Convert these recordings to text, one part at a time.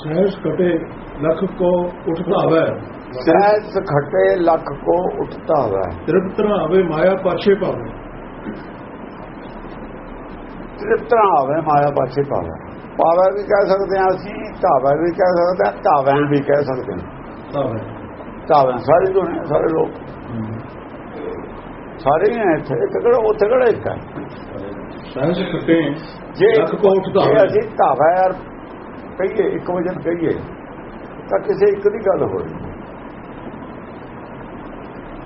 ਸਹਿਜ ਕਟੇ ਲਖ ਕੋ ਉਠ ਭਾਵੈ ਸਹਿਜ ਖਟੇ ਲੱਖ ਕੋ ਉਠਤਾ ਹੈ ਤ੍ਰਿਪਤ ਆਵੇ ਮਾਇਆ ਪਾਛੇ ਭਾਵੈ ਤ੍ਰਿਪਤਰਾ ਆਵੇ ਮਾਇਆ ਪਾਛੇ ਪਾਵੇ। ਪਾਵੇ ਵੀ ਕਹਿ ਸਕਦੇ ਹਾਂ ਅਸੀਂ ਧਾਵਾ ਵੀ ਕਹਿ ਸਕਦੇ ਹਾਂ ਧਾਵੈਂ ਵੀ ਕਹਿ ਸਕਦੇ ਹਾਂ। ਭਾਵੈ ਧਾਵੈਂ ਸਾਰੀ ਦੁਨੀਆ ਸਾਰੇ ਲੋਕ। ਸਾਰੇ ਹੈ ਇੱਥੇ ਕਿਹੜਾ ਉੱਥੇ ਕਿਹੜਾ ਇੱਕ ਹੈ? ਸਹਿਜ ਕਟੇ ਜੇ ਲੱਖ ਕੋ ਉਠ ਜੇ ਭਾਵੈ ਅਸੀਂ ਧਾਵਾ ਯਾਰ ਕਹੀਏ ਇੱਕ ਵਜਨ ਕਹੀਏ ਤਾਂ ਕਿਸੇ ਇੱਕ ਦੀ ਗੱਲ ਹੋ ਰਹੀ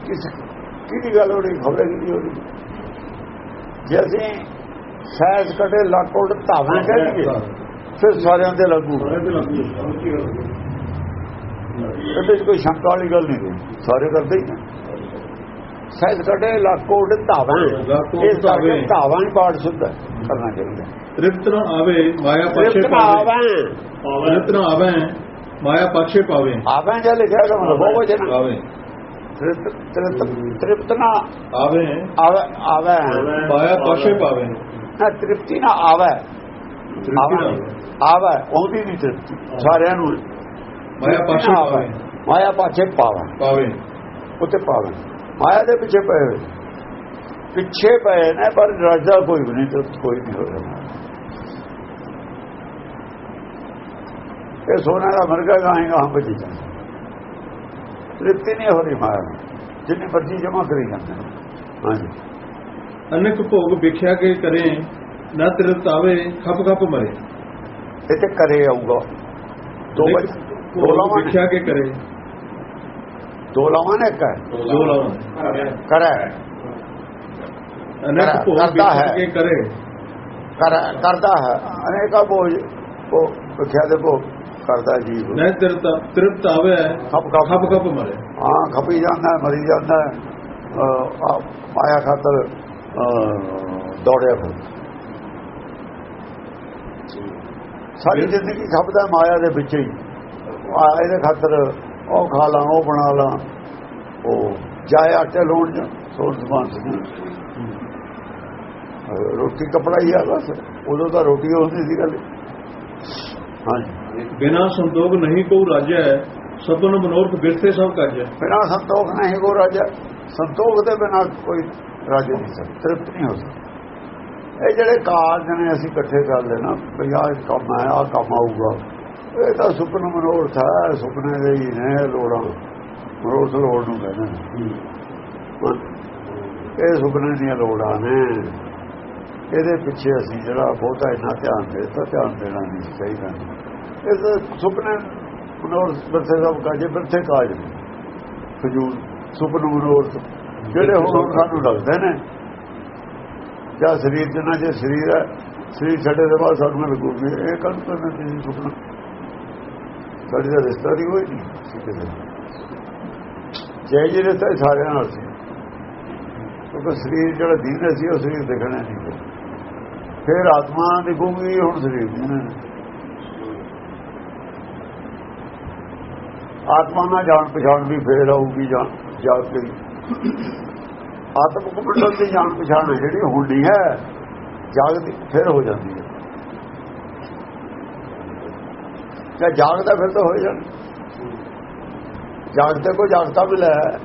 ਕਿਸ ਕਿਹਦੀ ਗੱਲ ਹੋ ਰਹੀ ਖਬਰ ਕਿਹਦੀ ਹੋ ਰਹੀ? ਜੇ ਅਸੀਂ ਸਹਿਜ ਕਟੇ ਉਲਟ ਧਾਵਾਂ ਕਹਿ ਦਈਏ ਫਿਰ ਸਾਰਿਆਂ ਤੇ ਲੱਗੂ ਇਹਦੇ ਕੋਈ ਸ਼ੰਕਾ ਵਾਲੀ ਗੱਲ ਨਹੀਂ ਸਾਰੇ ਕਰਦੇ ਹੀ ਨੇ। ਸਹਿਜ ਕਟੇ ਲੱਕ ਉਲਟ ਧਾਵਾਂ ਇਸ ਕਰਕੇ ਧਾਵੇਂ। ਪਾਠ ਸੁਧ ਕਰਨਾ ਚਾਹੀਦਾ ਤ੍ਰਿਪਤ ਆਵੇ ਮਾਇਆ ਪਾਛੇ ਤ੍ਰਿਪਤ ਭਾਵੈ ਆਵਾਂ। ਮਾਇਆ ਪਾਛੇ ਪਾਵੇ। ਆਵਾਂ ਜੇ ਲਿਖਿਆ ਤਾਂ ਬਹੁਤ ਵਚਨ ਆਵੇ। ਤ੍ਰਿਪਤ ਨਾ ਆਵੇ। ਆਵੇ ਆਵੇ। ਮਾਇਆ ਪਾਛੇ ਪਾਵੇ। ਨਾ ਤ੍ਰਿਪਤੀ ਨਾ ਆਵੇ। ਆਵੇ। ਉਹਦੀ ਨਹੀਂ ਤ੍ਰਿਪਤੀ। ਸਾਰਿਆਂ ਨੂੰ ਮਾਇਆ ਪਾਛੇ ਨਾ ਪਾਵੇ। ਮਾਇਆ ਪਾਛੇ ਪਾਵੇ। ਪਾਵੇ। ਉੱਤੇ ਪਾਵੇ। ਮਾਇਆ ਦੇ ਪਿੱਛੇ ਪਏ ਹੋਏ। ਪਿੱਛੇ ਪਏ ਨੇ ਪਰ ਰਾਜਾ ਕੋਈ ਵੀ ਨਹੀਂ ਤ੍ਰਿਪਤ ਕੋਈ ਨਹੀਂ ਹੋ ਰਿਹਾ ਇਹ ਸੋਨਾ ਦਾ ਮਰਗਾ ਗਾਏਗਾ ਹਮ ਬਚੀ ਜਾ ਤ੍ਰਿਪਤੀ ਨਹੀਂ ਹੋ ਰਹੀ ਮਾਇਆ। ਜਿੰਨੀ ਮਰਜ਼ੀ ਜਮਾ ਕਰੀ ਜਾਂਦੇ ਹਾਂਜੀ। ਅਨੇਕ ਭੋਗ ਵਿਖਿਆ ਕੇ ਕਰੇ ਨਾ ਤ੍ਰਿਪਤ ਆਵੇ ਖਪ ਖਪ ਮਰੇ। ਇਹ ਤੇ ਕਰੇ ਆਊਗਾ। ਦੋ ਲਾਵਾਂ ਨੇ। ਵਿਖਿਆ ਕੇ ਕਰੇ। ਦੋ ਲਾਵਾਂ ਨੇ ਇੱਕ ਦੋ ਲਾਵਾਂ ਕਰੇ ਅਨੇਕ ਭੋਗ ਕਰਦਾ ਵਿਖਿਆ ਹੈ। ਕੇ ਕਰੇ ਕਰ ਕਰਦਾ ਹੈ ਅਨੇਕਾ ਬੋਝ ਉਹ ਵਿਖਿਆ ਦੇ ਭੋਗ ਕਰਦਾ ਜੀਵ ਨਾ ਤ੍ਰਿਪਤ ਤ੍ਰਿਪਤ ਆਵੇ ਖਪ ਖਪ ਖਪ ਮਰੇ ਹਾਂ ਖਪੀ ਜਾਂਦਾ ਮਰੀ ਜਾਂਦਾ ਹੈ। ਅਹ, ਆ ਮਾਇਆ ਖਾਤਰ ਦੌੜਿਆ ਫਿਰ ਸਾਰੀ ਜ਼ਿੰਦਗੀ ਖਪਦਾ ਮਾਇਆ ਦੇ ਵਿੱਚ ਹੀ ਆ ਇਹਦੇ ਖਾਤਰ ਉਹ ਖਾ ਲਾਂ ਉਹ ਬਣਾ ਲਾਂ। ਉਹ ਜਾਏ ਆਟੇ ਲੋਣ ਜਾਂ ਸੋਚ ਸਮਾਨ ਸੀ ਰੋਟੀ ਕਪੜਾ ਹੀ ਆ ਬਸ ਉਦੋਂ ਤਾਂ ਰੋਟੀ ਹੁੰਦੀ ਸੀ ਗੱਲ। ਹਾਂਜੀ। ਬਿਨਾ ਸੰਤੋਖ ਨਹੀਂ ਕੋ ਰਾਜੈ ਸਭਨ ਮਨੋਰਥ ਬਿਰਥੇ ਸਭ ਕਾਜੈ ਬਿਨਾ ਸੰਤੋਖ ਨਹੀਂ ਕੋ ਰਾਜਾ ਸੰਤੋਖ ਦੇ ਬਿਨਾ ਕੋਈ ਰਾਜਾ ਨਹੀਂ ਤ੍ਰਿਪਤ ਨਹੀਂ ਹੋ ਸਕਦਾ। ਇਹ ਜਿਹੜੇ ਕਾਰਜ ਨੇ ਅਸੀਂ ਇਕੱਠੇ ਕਰ ਲੈਣਾ ਵੀ ਆਹ ਕੰਮ ਹੈ ਆਹ ਕੰਮ ਆਊਗਾ। ਇਹ ਤਾਂ ਸੁਪਨ ਮਨੋਰਥ ਹੈ ਸੁਪਨੇ ਦੇ ਹੀ ਨੇ ਲੋੜਾਂ। ਮਨੋਰਥ ਲੋੜ ਨੂੰ ਕਹਿੰਦੇ ਨੇ। ਇਹ ਸੁਪਨੇ ਦੀਆਂ ਲੋੜਾਂ ਨੇ। ਇਹਦੇ ਪਿੱਛੇ ਅਸੀਂ ਜਿਹੜਾ ਬਹੁਤਾ ਇੰਨਾ ਧਿਆਨ ਦੇ ਤਾਂ ਧਿਆਨ ਦੇਣਾ ਨਹੀਂ ਚਾਹੀਦਾ। ਇਹ ਤਾਂ ਸੁਪਨੇ ਮਨੋਰਥ ਬਰਥੇ ਸਭ ਕਾਜੇ ਬਰਥੇ ਕਾਜ ਫਜੂਲ ਸੁਪਨ ਮਨੋਰਥ ਜਿਹੜੇ ਹੁਣ ਸਾਨੂੰ ਲੱਗਦੇ ਨੇ। ਜਾਂ ਸਰੀਰ ਜਿੰਨਾ ਜੇ ਸਰੀਰ ਹੈ ਸਰੀਰ ਛੱਡੇ ਦੇ ਬਾਅਦ ਸਾਨੂੰ ਲੱਗੂਗੀ। ਇਹ ਕੰਮ ਕਰਨਾ ਤੁਸੀਂ ਸੁਪਨਾ? ਸਾਡੀ ਦਾ ਰਿਸ਼ਤਾ ਨਹੀਂ ਹੋਈ ਨਹੀਂ, ਕਿਸੇ ਜੈ ਜੀ ਰਿਸ਼ਤਾ ਸਾਰਿਆਂ ਨਾਲ ਸੀ। ਕਿਉਂਕਿ ਸਰੀਰ ਜਿਹੜਾ ਦੀਨ ਸੀ, ਉਹ ਸਰੀਰ ਦਿਖਣਾ ਨਹੀਂ ਫਿਰ ਆਤਮਾ ਦਿਖੂਗੀ, ਹੁਣ ਸਰੀਰ ਨਹੀਂ ਆਤਮਾ ਨਾਲ ਜਾਣ ਪਛਾਣ ਵੀ ਫੇਰ ਆਊਗੀ, ਜਾਂ ਜਾ ਕੇ। ਆਤਮਿਕ ਮੰਡਲ ਦੀ ਜਾਣ ਪਛਾਣ ਹੈ ਜਿਹੜੀ ਹੁੰਦੀ ਹੈ, ਜਾਗਦੀ ਫਿਰ ਹੋ ਜਾਂਦੀ ਹੈ। ਜੇ ਜਾਗਦਾ ਫਿਰ ਤਾਂ ਹੋ ਜਾਣ। ਜਾਗਦੇ ਕੋ ਜਾਗਦਾ ਮਿਲਿਆ ਹੈ।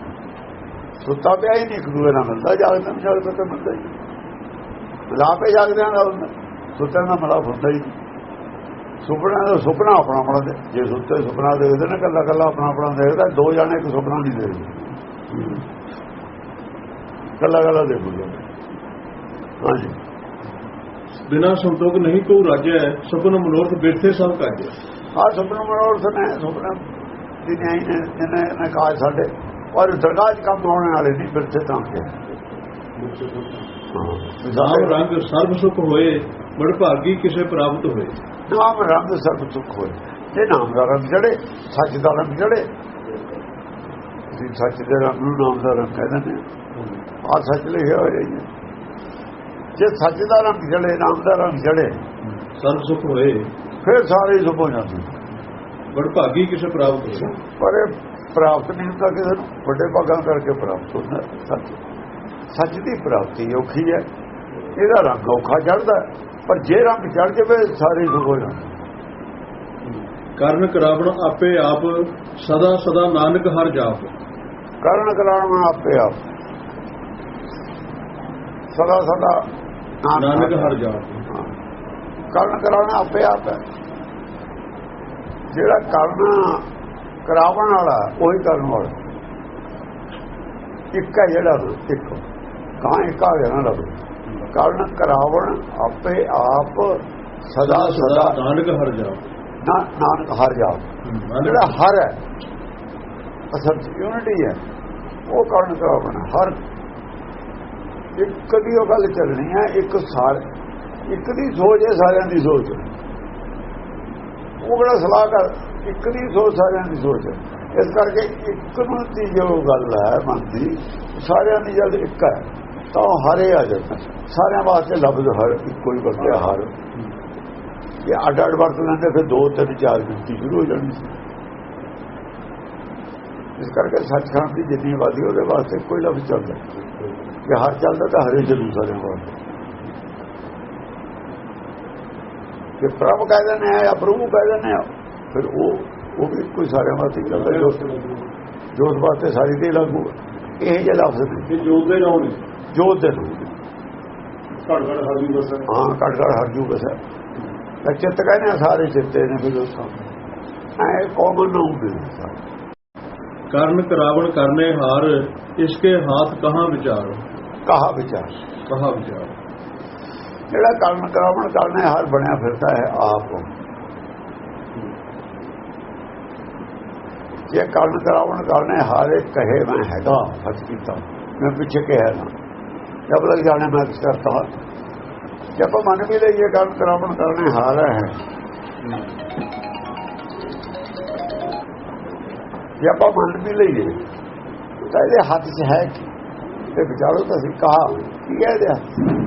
ਸੁੱਤਾ ਪਿਆ ਹੀ ਨਹੀਂ, ਇੱਕ ਦੂਏ ਨਾਲ ਮਿਲਦਾ ਜਾਗਦਾ ਨੂੰ ਜਾਗਦਾ ਤਾਂ ਮਿਲਦਾ ਹੀ ਨਹੀਂ। ਮਿਲਾਪੇ ਜਾਗਦਿਆਂ ਦਾ ਹੁੰਦਾ ਸੁੱਤੇ ਨਾਲ ਮਿਲਾਪ ਹੁੰਦਾ ਹੀ ਸੁਪਨਾ ਦਾ ਸੁਪਨਾ ਆਪਣਾ ਆਪਣਾ ਜੇ ਸੁੱਤੇ ਸੁਪਨਾ ਦੇਖਦੇ ਨੇ ਕੱਲਾ ਕੱਲਾ ਆਪਣਾ ਆਪਣਾ ਦੇਖਦਾ, ਦੋ ਜਾਣੇ ਇੱਕ ਸੁਪਨਾ ਨਹੀਂ ਦੇਖਦੇ। ਕੱਲਾ ਕੱਲਾ ਦੇਖੂਗਾ ਹਾਂਜੀ। ਬਿਨਾ ਸੰਤੋਖ ਨਹੀਂ ਕੋ ਰਾਜੈ ਸਭਨ ਮਨੋਰਥ ਬਿਰਥੇ ਸਭ ਕਾਜੈ ਆ ਸੁਪਨਾ ਮਨੋਰਥ ਨੇ ਸੁਪਨਾ ਦੀ ਨਹੀਂ ਨੇ ਇਹਨੇ ਕਾਜ ਸਾਡੇ। ਔਰ ਦਰਗਾਹ 'ਚ ਕੰਮ ਆਉਣ ਵਾਲੇ ਨਹੀਂ ਬਿਰਥੇ ਤਾਂ ਕੇ ਨਾਮ ਰੰਗ ਸਰਬ ਸੁਖ ਹੋਏ ਬੜ ਭਾਗੀ ਕਿਸੇ ਪ੍ਰਾਪਤ ਹੋਏ। ਨਾਮ ਰੰਗ ਸਰਬ ਸੁਖ ਹੋਏ। ਜੇ ਨਾਮ ਦਾ ਰੰਗ ਜੜੇ ਸੱਚ ਦਾ ਰੰਗ ਜੜੇ ਜੀ ਸੱਚ ਦੇ ਰੰਗ ਨੂੰ ਨਾਮ ਦਾ ਰੰਗ ਕਹਿੰਦੇ ਨੇ ਆ। ਸੱਚ ਲਿਖਿਆ ਹੋਇਆ ਜੀ ਜੇ ਸੱਚ ਦਾ ਰੰਗ ਜੜੇ ਨਾਮ ਦਾ ਰੰਗ ਜੜੇ ਸਰਬ ਸੁਖ ਹੋਏ ਫਿਰ ਸਾਰੇ ਹੀ ਸੁਭ ਹੋ ਜਾਂਦੇ। ਬੜ ਭਾਗੀ ਕਿਸੇ ਪ੍ਰਾਪਤ ਹੋਏ ਪਰ ਇਹ ਪ੍ਰਾਪਤ ਨਹੀਂ ਹੁੰਦਾ ਕਿਸੇ ਨੂੰ। ਵੱਡੇ ਭਾਗਾਂ ਕਰਕੇ ਪ੍ਰਾਪਤ ਹੁੰਦਾ ਹੈ ਸੱਚ। ਸੱਚ ਦੀ ਪ੍ਰਾਪਤੀ ਔਖੀ ਹੈ। ਇਹਦਾ ਰੰਗ ਔਖਾ ਚੜਦਾ ਪਰ ਜੇ ਰੰਗ ਚੜ ਜਾਵੇ ਸਾਰੇ ਸੁਖ ਹੋ ਜਾਂਦੇ। ਕਰਨ ਕਰਾਵਣ ਆਪੇ ਆਪ ਸਦਾ ਸਦਾ ਨਾਨਕ ਹਰ ਜਾਪ। ਕਰਨ ਕਰਾਉਣਾ ਆਪੇ ਆਪ। ਸਦਾ ਸਦਾ ਨਾਨਕ ਹਰ ਜਾਪ। ਹਾਂ। ਕਰਨ ਕਰਾਉਣਾ ਆਪੇ ਆਪ ਹੈ। ਜਿਹੜਾ ਕਰਨ ਕਰਾਉਣ ਵਾਲਾ ਉਹੀ ਕਰਨ ਵਾਲਾ। ਇੱਕ ਹੈ ਜਿਹੜਾ ਇੱਕ। ਕਾਂ ਇੱਕ ਆ ਗਿਆ ਨਾ ਲੱਭ ਕਰਨ ਕਰਾਵਣ ਆਪੇ ਆਪ ਸਦਾ ਸਦਾ ਨਾਨਕ ਹਰ ਜਾਪ ਨਾ- ਨਾਨਕ ਹਰ ਨਾਨਕ ਜਿਹੜਾ ਹਰ ਹੈ ਅਸਲ ਯੂਨਿਟੀ ਹੈ ਉਹ ਕਰਨ ਕਰਾਵਣ ਹਰ। ਇੱਕ ਦੀ ਉਹ ਗੱਲ ਚੱਲਣੀ ਹੈ ਇੱਕ ਸਾਰ ਇੱਕ ਦੀ ਸੋਚ ਹੈ, ਸਾਰਿਆਂ ਦੀ ਸੋਚ ਉਹ ਬੜਾ ਸਲਾਹ ਕਰ ਇੱਕ ਦੀ ਸੋਚ, ਸਾਰਿਆਂ ਦੀ ਸੋਚ ਹੈ। ਇਸ ਕਰਕੇ ਇੱਕ ਨੂੰ ਦੀ ਜੋ ਗੱਲ ਹੈ, ਮਨ ਦੀ, ਸਾਰਿਆਂ ਦੀ ਜਦ ਇੱਕ ਹੈ। ਤਾਂ ਉਹ ਹਰੇ ਆ ਜਾਂਦਾ ਸਾਰਿਆਂ ਵਾਸਤੇ ਲਫ਼ਜ਼ ਹਰ ਇੱਕੋ ਹੀ ਵਰਤਿਆ ਹਰ। ਇਹ ਅੱਡ ਅੱਡ ਵਰਤ ਲੈਂਦੇ, ਫਿਰ ਦੋ ਤਿੰਨ ਚਾਰ ਗਿਣਤੀ ਸ਼ੁਰੂ ਹੋ ਜਾਣੀ ਸੀ। ਇਸ ਕਰਕੇ ਸੱਚਖੰਡ ਦੀ ਜਿੰਨੀ ਆਬਾਦੀ, ਉਹਦੇ ਵਾਸਤੇ ਕੋਈ ਲਫ਼ਜ਼ ਚੱਲਦਾ ਜੇ ਹਰ ਚੱਲਦਾ, ਤਾਂ ਹਰੇ ਜਲੂ ਸਾਰਿਆਂ ਵਾਸਤੇ। ਕਿ ਪ੍ਰਭ ਕਹਿ ਦਿੰਦੇ ਆ ਜਾਂ ਪ੍ਰਭੂ ਕਹਿ ਦਿੰਦੇ ਆ ਫਿਰ ਉਹ ਉਹ ਵੀ ਕੋਈ ਸਾਰਿਆਂ ਵਾਸਤੇ ਚੱਲਦਾ ਜੋ ਜੋ ਉਸ ਵਾਸਤੇ ਸਾਰੀ ਦੇ ਲਾਗੂ। ਇਹ ਜਿਹੇ ਲਫ਼ਜ਼ ਨੇ। ਜੋਤ ਦੇ ਨਾਮ ਨੇ? ਜੋਤ ਦੇ ਨੂੰ। ਘੜ ਘੜ ਹਰ ਵੀ ਬਸ। ਹਾਂ ਕੜ ਕੜ ਹਰ ਜੂ ਬਸ। ਤਾਂ ਚਿੱਤ ਕਹਿੰਦੇ ਸਾਰੇ ਚਿੱਤੇ ਨੇ ਫਿਰ ਉਸ ਐ ਕਾਮਨ ਨੂੰ ਦੇ ਕਰਨ ਕਰਾਵਣ ਕਰਨੇ ਹਾਰ ਇਸਕੇ ਹਾਥ ਕਹਾਂ ਵਿਚਾਰੋ? ਕਹਾ ਵਿਚਾਰ। ਕਹਾ ਵਿਚਾਰ। ਜਿਹੜਾ ਕਰਨ ਕਰਾਵਣ ਕਰਨੇ ਹਰ ਬਣਿਆ ਫਿਰਦਾ ਹੈ ਆਪ ਜੇ ਕਰਨ ਕਰਾਵਣ ਕਰਨੇ ਹਾਰੇ ਕਹੇ, ਮੈਂ ਹੈਗਾ ਸੱਚ ਕੀਤਾ, ਮੈਂ ਪਿੱਛੇ ਕਿਹਾ ਨਾ। ਜਬ ਲੱਗ ਜਾਣੇ, ਮੈਂ ਕੁਛ ਕਰਤਾ ਜਬ ਮਨ ਵੀ ਲਈਏ ਕਰਨ ਕਰਾਵਣ ਕਰਨੇ ਹਾਰ ਹੈ। ਜੇ ਆਪਾਂ ਮੰਨ ਵੀ ਲਈਏ, ਤਾਂ ਇਹਦੇ ਹੱਥ 'ਚ ਹੈ ਤੇ ਵਿਚਾਰੋ ਤਾਂ ਅਸੀਂ ਕਹਾ, ਕੀ ਹੈ ਇਹਦੇ ਹੱਥ 'ਚ?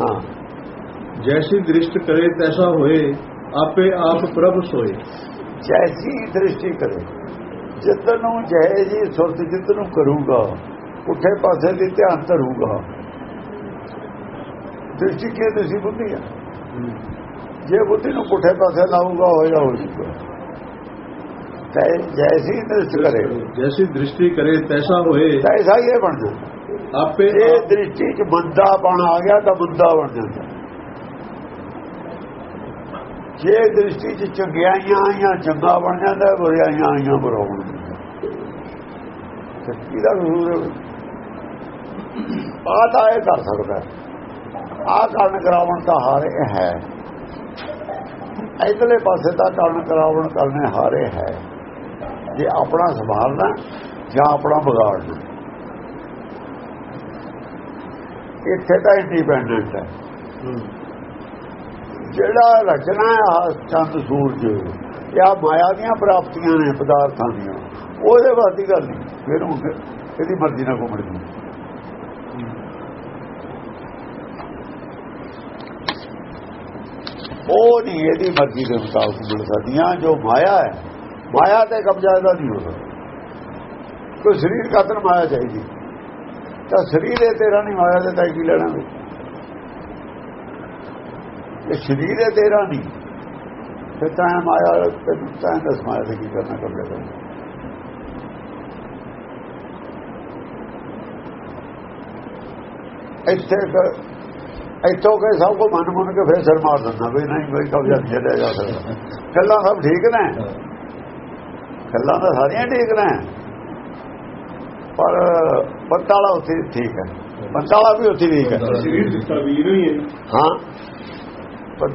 ਹਾਂ। ਜੈਸੀ ਦ੍ਰਿਸ਼ਟ ਕਰੇ ਤੈਸਾ ਹੋਏ ਆਪੇ ਆਪ ਪ੍ਰਭ ਸੋਏ ਜੈਸੀ ਦ੍ਰਿਸ਼ਟੀ ਕਰੇ ਜਿੱਤ ਨੂੰ ਜੈ ਜੀ ਸੁਰਤ ਜਿੱਤ ਨੂੰ ਕਰੂਗਾ ਉੱਠੇ ਪਾਸੇ ਦੀ ਧਿਆਨ ਧਰੂਗਾ ਦ੍ਰਿਸ਼ਟੀ ਕੀ ਤੁਸੀਂ ਬੁੱਧੀ ਆ ਜੇ ਬੁੱਧੀ ਨੂੰ ਪੁੱਠੇ ਪਾਸੇ ਲਾਊਗਾ ਹੋਇਆ ਹੋ ਜੂਗਾ ਜੈਸੀ ਦ੍ਰਿਸ਼ਟ ਕਰੇ। ਜੈਸੀ ਦ੍ਰਿਸ਼ਟੀ ਕਰੇ ਤੈਸਾ ਹੋਏ। ਤਾਂ ਐਸਾ ਹੀ ਇਹ ਬਣਦਾ ਆਪੇ ਇਹ ਦ੍ਰਿਸ਼ਟੀ ਚ ਬੰਦਾ ਬਣ ਆ ਗਿਆ ਤਾਂ ਬੰਦਾ ਬਣ ਜਾਂਦਾ। ਜੇ ਦ੍ਰਿਸ਼ਟੀ ਚ ਚੰਗਿਆਈਆਂ ਆਈਆਂ ਚੰਗਾ ਬਣ ਜਾਂਦਾ ਬੁਰਾਈਆਂ ਆਈਆਂ ਬੁਰਾ ਬਣ ਜਾਂਦਾ। ਕਿਹਦਾ ਜ਼ਰੂਰ ਆ ਤਾਂ ਇਹ ਕਰ ਸਕਦਾ ਆ ਕਰਨ ਕਰਾਵਣ ਤਾਂ ਹਾਰੇ ਹੈ। ਇਧਰਲੇ ਪਾਸੇ ਤਾਂ ਕਰਨ ਕਰਾਵਣ ਕਰਨੇ ਹਾਰੇ ਹੈ। ਜੇ ਆਪਣਾ ਸੰਭਾਲਣਾ ਜਾਂ ਆਪਣਾ ਵਿਗਾੜਨਾ। ਇੱਥੇ ਤਾਂ ਇੰਡੀਪੈਂਡੈਂਟ ਹੈ। ਜਿਹੜਾ ਰਚਨਾ ਹੈ ਚੰਦ ਸੂਰਜ ਜਾਂ ਮਾਇਆ ਦੀਆਂ ਪ੍ਰਾਪਤੀਆਂ ਨੇ, ਪਦਾਰਥਾਂ ਦੀਆਂ। ਉਹਦੇ ਵਾਸਤੇ ਗੱਲ ਨਹੀਂ। ਫਿਰ ਉਹ ਇਹਦੀ ਮਰਜ਼ੀ ਨਾਲ ਘੁੰਮਣ ਉਹ ਨਹੀਂ, ਇਹਦੀ ਮਰਜ਼ੀ ਦੇ ਮੁਤਾਬਕ ਮਿਲ ਸਕਦੀਆਂ। ਜੋ ਮਾਇਆ ਹੈ ਮਾਇਆ ਤੇ ਕਬਜ਼ਾ ਇਹਦਾ ਨਹੀਂ ਹੋ ਸਕਦਾ ਕੋਈ ਸਰੀਰ ਕਾਤਰ ਮਾਇਆ ਚਾਹੀਦੀ। ਤਾਂ ਸਰੀਰ ਇਹ ਤੇਰਾ ਨਹੀਂ, ਮਾਇਆ ਦੇ ਤਾਂ ਕੀ ਲੈਣਾ ਵੀ ਇਹ ਸਰੀਰ ਹੈ ਤੇਰਾ ਨਹੀਂ। ਫਿਰ ਤਾਂ ਮਾਇਆ ਤੇ ਤਾਂ ਦਸ ਮਾਇਆ ਤੇ ਕੀ ਕਰਨਾ, ਕਬਜ਼ਾ ਕਰਨਾ। ਇੱਥੇ ਕ- ਇੱਥੋਂ ਕੇ ਸਭ ਕੋ ਮਨ ਮੁਨ ਕੇ ਫੇਰ ਸਿਰ ਮਾਰ ਦਿੰਦਾ ਵੀ ਨਹੀਂ, ਕੋਈ ਕਬਜ਼ਾ ਨਹੀਂ ਛੱਡਿਆ ਜਾ ਸਕਦਾ। ਗੱਲਾਂ ਸਭ ਠੀਕ ਨੇ। ਗੱਲਾਂ ਤਾਂ ਸਾਰੀਆਂ ਠੀਕ ਨੇ। ਪਰ ਪੰਤਾਲਾ ਉੱਥੇ ਠੀਕ ਹੈ। ਪੰਤਾਲਾ ਵੀ ਉੱਥੇ ਠੀਕ ਹੈ। ਸਰੀਰ ਦਿੱਤਾ ਵੀਰ ਹੀ ਹੈ। ਹਾਂ। ਪਰ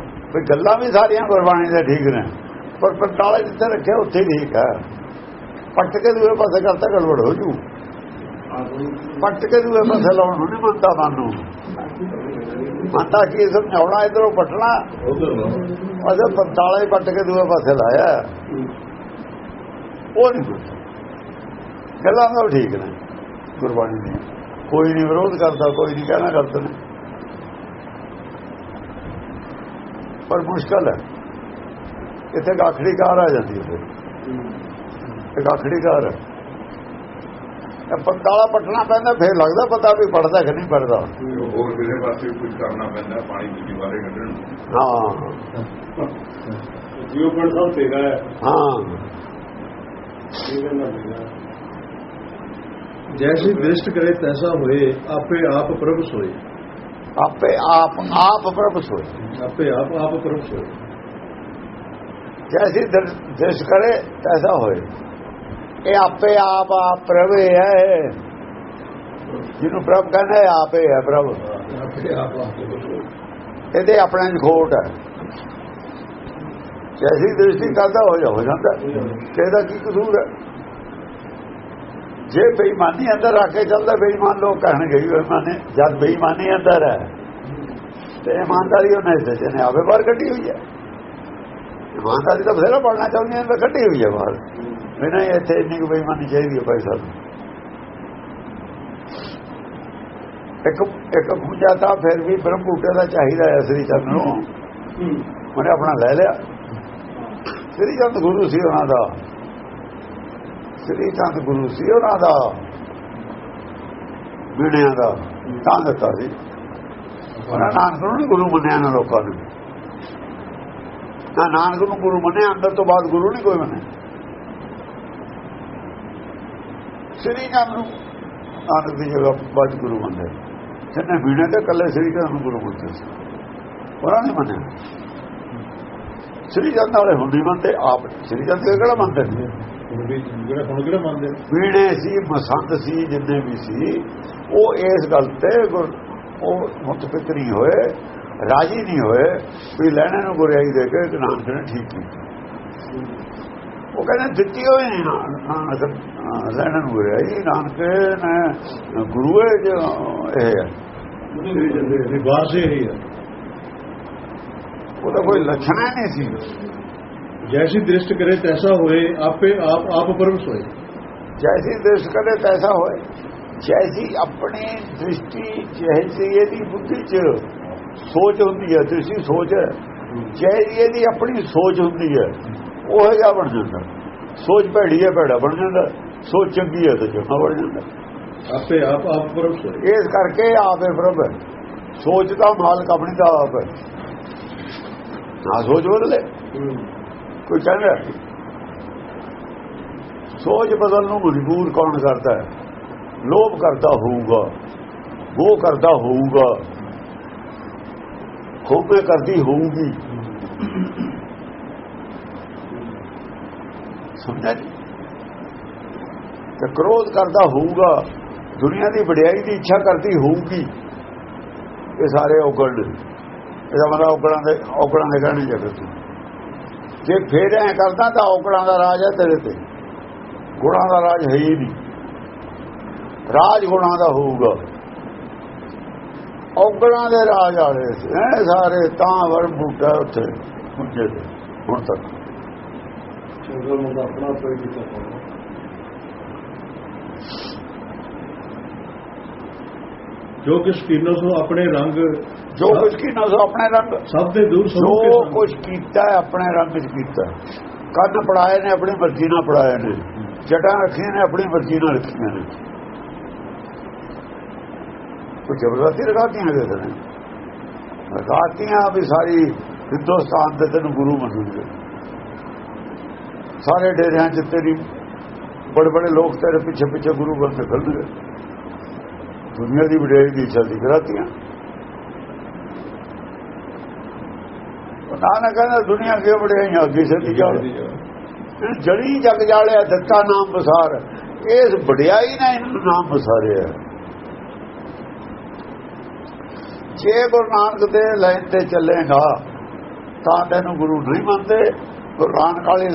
ਗੱਲਾਂ ਵੀ ਸਾਰੀਆਂ ਗੁਰਬਾਣੀ ਦੇ ਠੀਕ ਨੇ। ਪਰ ਪੰਤਾਲਾ ਜਿੱਥੇ ਰੱਖਿਆ ਉੱਥੇ ਠੀਕ ਹੈ। ਪੱਟ ਕੇ ਦੂਏ ਪਾਸੇ ਕਰਤਾ ਗੜਬੜ ਹੋ ਜੂ। ਪੱਟ ਕੇ ਦੂਏ ਪਾਸੇ ਲਾਉਣ ਨੂੰ ਨਹੀਂ ਮੰਨਦਾ ਮਨ ਨੂੰ। ਮੰਨਦਾ ਕੀ ਸਮਝਾਉਣਾ ਇਧਰੋਂ ਪਟਣਾ। ਉਧਰ ਲੋ ਅਜੇ ਪੰਤਾਲਾ ਹੀ ਪੱਟ ਕੇ ਦੂਏ ਪਾਸੇ ਲਾਇਆ। ਉਹ ਨਹੀਂ ਮੰਨਦਾ ਗੱਲਾਂ ਤਾਂ ਠੀਕ ਨੇ ਗੁਰਬਾਣੀ ਦੀ ਕੋਈ ਨਹੀਂ ਵਿਰੋਧ ਕਰਦਾ ਕੋਈ ਨਹੀਂ ਕਹਿਣਾ ਕਰਦੇ। ਨੇ ਪਰ ਮੁਸ਼ਕਲ ਹੈ। ਇੱਥੇ ਗਾਖੜੀ ਕਾਰ ਆ ਜਾਂਦੀ ਹੈ ਇਹ ਗਾਖੜੀ ਕਾਰ ਹੈ। ਇਹ ਪੰਤਾਲਾ ਪਟਣਾ ਪੈਂਦਾ ਫਿਰ ਲੱਗਦਾ ਪਤਾ ਵੀ ਪੜਦਾ ਕਿ ਨਹੀਂ ਪੜਦਾ। ਹੋਰ ਕਿਸੇ ਪਾਸੇ ਕੁਝ ਕਰਨਾ ਪੈਂਦਾ ਪਾਣੀ ਦੂਜੀ ਵਾਰੇ ਕੱਢਣ। ਹਾਂ। ਪਿੰਡ ਸਭ ਤੇਰਾ ਹੈ। ਜੈਸੀ ਦ੍ਰਿਸ਼ਟ ਕਰੇ ਤੈਸਾ ਹੋਏ ਆਪੇ ਆਪ ਪ੍ਰਭ ਸੋਏ। ਆਪੇ ਆਪ ਆਪ ਪ੍ਰਭ ਸੋਏ। ਆਪੇ ਆਪ ਆਪ ਪ੍ਰਭ ਸੋਏ। ਜੈਸੀ ਦੇਸ਼ ਕਰੇ ਤੈਸਾ ਹੋਏ। ਇਹ ਆਪੇ ਆਪ ਆਪ ਪ੍ਰਭ ਹੈ ਜਿਹਨੂੰ ਪ੍ਰਭ ਕਹਿੰਦਾ ਆਪੇ ਹੈ ਪ੍ਰਭ। ਆਪੇ ਆਪ ਆਪ ਪ੍ਰਭ ਸੋਏ। ਇਹਦੇ ਆਪਣੇ ਖੋਟ ਹੈ। ਜੈਸੀ ਦ੍ਰਿਸ਼ਟੀ ਕਰਦਾ ਹੋ ਜਾ ਹੋ ਜਾਂਦਾ। ਇਹਦਾ ਕੀ ਕਸੂਰ ਹੈ? ਜੇ ਬੇਈਮਾਨੀ ਅੰਦਰ ਰੱਖ ਕੇ ਚੱਲਦਾ ਬੇਈਮਾਨ ਲੋਕ ਕਹਿਣਗੇ ਬੇਈਮਾਨੀ ਜਦ ਬੇਈਮਾਨੀ ਅੰਦਰ ਹੈ ਤੇ ਇਮਾਨਦਾਰੀ ਉਹਨੇ ਹਿੱਸੇ ਚ ਨੇ ਆਪੇ ਬਾਹਰ ਕੱਢੀ ਹੋਈ ਹੈ। ਇਮਾਨਦਾਰੀ ਤਾਂ ਬਥੇਰਾ ਪੜਨਾ ਚਾਹੁੰਦੀ ਹੈ ਤਾਂ ਕੱਢੀ ਹੋਈ ਹੈ ਬਾਹਰ। ਨਹੀਂ ਇੱਥੇ ਇੰਨੀ ਕੁ ਬੇਈਮਾਨੀ ਚਾਹੀਦੀ ਹੈ ਭਾਈ ਸਾਹਿਬ। ਇੱਕ ਇੱਕ ਪੂਜਾ ਤਾਂ ਫਿਰ ਵੀ ਬ੍ਰਹਮ ਬੂਟੇ ਦਾ ਚਾਹੀਦਾ ਹੈ ਸ੍ਰੀ ਚੰਦ ਨੂੰ। ਉਹਨੇ ਆਪਣਾ ਲੈ ਲਿਆ। ਸ੍ਰੀ ਚੰਦ ਗੁਰੂ ਸੀ ਉਹਨਾਂ ਦਾ। ਸ੍ਰੀ ਚੰਦ ਗੁਰੂ ਸੀ ਉਹਨਾਂ ਦਾ। ਵੀੜਿਆਂ ਦਾ ਤਾਂ ਦਿੱਤਾ ਸੀ। ਉਹਨਾਂ ਨਾਨਕ ਨੂੰ ਨੀ ਗੁਰੂ ਮੰਨਿਆ ਨਾ ਲੋਕਾਂ ਨੇ। ਨਾ ਨਾਨਕ ਨੂੰ ਗੁਰੂ ਮੰਨਿਆ, ਅੰਦਰ ਤੋਂ ਬਾਅਦ ਗੁਰੂ ਨਹੀਂ ਕੋਈ ਮੰਨਿਆ। ਸ੍ਰੀ ਚੰਦ ਨੂੰ ਨਾਨਕ ਦੀ ਜਗ੍ਹਾ ਬਾਅਦ ਗੁਰੂ ਮੰਨਿਆ। ਜਿੰਨੇ ਵੀੜੇ ਤੇ ਕੱਲੇ ਸ੍ਰੀ ਚੰਦ ਨੂੰ ਗੁਰੂ ਮੰਨਦੇ ਸੀ। ਉਹਨਾਂ ਨੇ ਮੰਨਿਆ। ਸ੍ਰੀ ਚੰਦ ਵਾਲੇ ਹੁੰਦੀ ਮੰਨਦੇ ਆਪ ਸ੍ਰੀ ਚੰਦ ਦੇ ਕਿਹੜਾ ਮੰਨਦੇ ਨੇ? ਵੀੜੇ ਸੀ ਮਸੰਦ ਸੀ ਜਿੰਨੇ ਵੀ ਸੀ ਉਹ ਇਸ ਗੱਲ ਤੇ ਉਹ ਮੁਤਫਿਕਰੀ ਹੋਏ ਰਾਜੀ ਨਹੀਂ ਹੋਏ ਵੀ ਲੈਣੇ ਨੂੰ ਗੁਰਿਆਈ ਦੇ ਕੇ ਨਾਨਕ ਨੇ ਠੀਕ ਕੀਤੀ। ਉਹ ਕਹਿੰਦੇ ਦਿੱਤੀ ਹੋਈ ਨਹੀਂ ਨਾ- ਲੈਣੇ ਨੂੰ ਗੁਰਿਆਈ ਨਾਨਕ ਨੇ ਗੁਰੂ ਹੈ ਜੋ ਇਹ ਹੈ ਬਾਹਰ ਸੇ ਹੀ ਹੈ ਉਹਦਾ ਕੋਈ ਲੱਛਣ ਹੀ ਨਹੀਂ ਸੀ। ਜੈਸੀ ਦ੍ਰਿਸ਼ਟ ਕਰੇ ਤੈਸਾ ਹੋਏ ਆਪੇ ਆਪ ਆਪ ਪ੍ਰਭ ਸੋਏ। ਜੈਸੀ ਦ੍ਰਿਸ਼ ਕਰੇ ਤੈਸਾ ਹੋਏ। ਜੈਸੀ ਆਪਣੀ ਦ੍ਰਿਸ਼ਟੀ ਜੈਸੀ ਇਹਦੀ ਬੁੱਧੀ ਚ ਸੋਚ ਹੁੰਦੀ ਹੈ ਦ੍ਰਿਸ਼ਟੀ ਸੋਚ। ਹੈ ਜੈਸੀ ਇਹਦੀ ਆਪਣੀ ਸੋਚ ਹੁੰਦੀ ਹੈ ਉਹ ਜਿਹਾ ਬਣ ਜਾਂਦਾ। ਸੋਚ ਭੈੜੀ ਹੈ ਭੈੜਾ ਬਣ ਜਾਂਦਾ। ਸੋਚ ਚੰਗੀ ਹੈ ਤਾਂ ਚੰਗਾ ਬਣ ਜਾਂਦਾ। ਆਪੇ ਆਪ ਆਪ ਸੋਏ। ਇਸ ਕਰਕੇ ਆਪੇ ਪ੍ਰਭ ਸੋਚ ਦਾ ਮਾਲਕ ਆਪਣੀ ਦਾ ਆਪ ਹੈ। ਨਾ ਸੋਚ ਬਦਲੇ ਕੋਈ ਕਹਿੰਦਾ ਸੋਚ ਬਦਲਣ ਨੂੰ ਮਜਬੂਰ ਕੌਣ ਕਰਦਾ ਹੈ ਲੋਭ ਕਰਦਾ ਹੋਊਗਾ ਉਹ ਕਰਦਾ ਹੋਊਗਾ ਖੋਪੇ ਕਰਦੀ ਹੋਊਗੀ ਸਮਝਾ ਜੀ ਤੇ ਕ੍ਰੋਧ ਕਰਦਾ ਹੋਊਗਾ ਦੁਨੀਆ ਦੀ ਵਡਿਆਈ ਦੀ ਇੱਛਾ ਕਰਦੀ ਹੋਊਗੀ ਇਹ ਸਾਰੇ ਔਗਣ ਇਹਦਾ ਮਤਲਬ ਔਗਣਾਂ ਦੇ ਔਗਣਾਂ ਦੇ ਕਹਿਣੇ ਜਗਤ ਜੇ ਫੇਰ ਐ ਕਰਦਾ ਤਾਂ ਔਗਣਾਂ ਦਾ ਰਾਜ ਹੈ ਤੇਰੇ ਤੇ। ਗੁਣਾਂ ਦਾ ਰਾਜ ਹੈ ਹੀ ਨਹੀਂ। ਰਾਜ ਗੁਣਾਂ ਦਾ ਹੋਊਗਾ। ਔਗਣਾਂ ਦੇ ਰਾਜ ਵਾਲੇ ਐ ਸਾਰੇ ਤਾਂ ਵਰ ਬੂਟਾ ਉੱਥੇ ਪੁੱਜੇ ਤੇ ਹੁਣ ਤੱਕ। ਚੰਗਾ ਮੁੰਡਾ ਆਪਣਾ ਕੋਈ ਕੀਤਾ ਜੋ ਕਿਸ ਕੀਨੋ ਸੋ ਆਪਣੇ ਰੰਗ ਜੋ ਕੁਝ ਕੀ ਨਾ ਸੋ ਆਪਣੇ ਰੰਗ ਸਭ ਦੇ ਦੂਰ ਜੋ ਕੇ ਕੁਝ ਕੀਤਾ ਆਪਣੇ ਰੰਗ 'ਚ ਕੀਤਾ ਕੰਨ ਪੜਾਏ ਨੇ ਆਪਣੀ ਮਰਜ਼ੀ ਨਾਲ ਪੜਾਏ ਨੇ। ਜਟਾਂ ਰੱਖੀਆਂ ਨੇ ਆਪਣੀ ਮਰਜ਼ੀ ਨਾਲ ਰੱਖੀਆਂ ਨੇ। ਕੋਈ ਜ਼ਬਰਦਸਤੀ ਲਗਾਤੀਆਂ ਨੇ ਲਗਾਤੀਆਂ ਵੀ ਸਾਰੀ ਹਿੰਦੁਸਤਾਨ ਦੇ ਤੈਨੂੰ ਗੁਰੂ ਮੰਨੂਗੇ ਸਾਰੇ ਡੇਰਿਆਂ 'ਚ ਤੇਰੀ ਬੜੇ ਬੜੇ ਲੋਕ ਤੇਰੇ ਪਿੱਛੇ ਪਿੱਛੇ ਗੁਰੂ ਬਣ ਕੇ ਫਿਰਨਗੇ ਦੁਨੀਆ ਦੀ ਵਡਿਆਈ ਦੀ ਇੱਛਾ ਦੀ ਕਰਾਤੀਆਂ ਨਾਨਕ ਕਹਿੰਦਾ ਦੁਨੀਆ ਕੀ ਵਡਿਆਈਆਂ ਅੱਗੇ ਜਾਓ। ਇਹ ਜੜੀ ਜਗ ਜਾਲਿਆ ਦਿੱਤਾ ਨਾਮ ਬਸਾਰ ਇਸ ਵਡਿਆਈ ਨੇ ਇਹਨੂੰ ਨਾਮ ਬਸਾਰਿਆ ਜੇ ਗੁਰੂ ਨਾਨਕ ਦੇ ਲਾਈਨ ਤੇ ਚੱਲੇਗਾ ਤਾਂ ਤੈਨੂੰ ਗੁਰੂ ਨਹੀਂ ਮੰਨਦੇ। ਗੁਰੂ ਨਾਨਕ ਵਾਲੀ